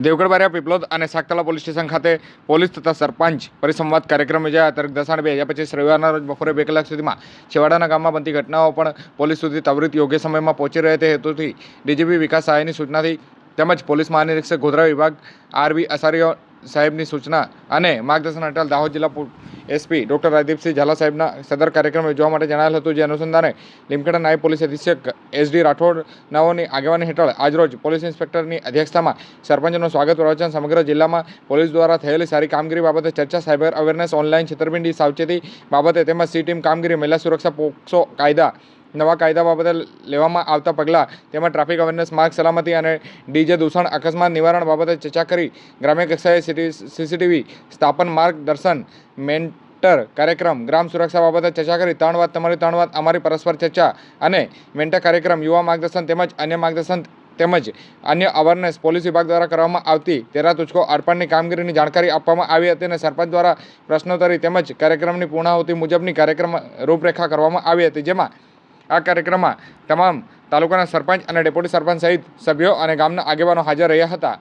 દેવગઢ બારિયા પીપલોદ અને Sagtala police station ખાતે police તથા સરપંચ પરિસંવાદ કાર્યક્રમ યોજાયા. તારીખ દસાણ બે હજાર પચીસ રવિવારના રોજ બપોરે બે કલાક સુધીમાં છેવાડાના ગામમાં બનતી ઘટનાઓ પણ પોલીસ સુધી ત્વરિત યોગ્ય સમયમાં પહોંચી રહે તે હેતુથી ડીજીપી વિકાસ સહાયની સૂચનાથી તેમજ પોલીસ મહાનિરીક્ષક ગોધરા વિભાગ આરબી અસારીઓ સાહેબની સૂચના અને માર્ગદર્શન હેઠળ દાહોદ જિલ્લા એસપી ડૉક્ટર રાજદીપસિંહ ઝાલા સાહેબના સદર કાર્યક્રમ યોજવા માટે જણાવેલ હતું, જે અનુસંધાને લીમખેડા નાયબ પોલીસ અધિક્ષક એસડી રાઠોડ નાઓની આગેવાની હેઠળ આજરોજ પોલીસ ઇન્સ્પેક્ટરની અધ્યક્ષતામાં સરપંચનું સ્વાગત પ્રવચન સમગ્ર જિલ્લામાં પોલીસ દ્વારા થયેલી સારી કામગીરી બાબતે ચર્ચા, સાયબર અવેરનેસ, ઓનલાઈન છેતરપિંડી સાવચેતી બાબતે તેમજ સી ટીમ કામગીરી, મહિલા સુરક્ષા પોક્સો કાયદા નવા કાયદા બાબતે લેવામાં આવતા પગલાં તેમજ ટ્રાફિક અવેરનેસ માર્ગ સલામતી અને ડીજે દૂષણ અકસ્માત નિવારણ બાબતે ચર્ચા કરી ગ્રામ્ય કક્ષાએ સીસીટીવી સ્થાપન માર્ગદર્શન મેન્ટર કાર્યક્રમ, ગ્રામ સુરક્ષા બાબતે ચર્ચા કરી. ત્રણ વાત તમારી, ત્રણ વાત અમારી પરસ્પર ચર્ચા અને મેન્ટર કાર્યક્રમ, યુવા માર્ગદર્શન તેમજ અન્ય માર્ગદર્શન તેમજ અન્ય અવેરનેસ પોલીસ વિભાગ દ્વારા કરવામાં આવતી તેરા તુચકો અર્પણની કામગીરીની જાણકારી આપવામાં આવી હતી અને સરપંચ દ્વારા પ્રશ્નોત્તરી તેમજ કાર્યક્રમની પૂર્ણાહુતિ મુજબની કાર્યક્રમ રૂપરેખા કરવામાં આવી હતી, જેમાં આ કાર્યક્રમમાં તમામ તાલુકાના સરપંચ અને ડેપ્યુટી સરપંચ સહિત સભ્યો અને ગામના આગેવાનો હાજર રહ્યા હતા.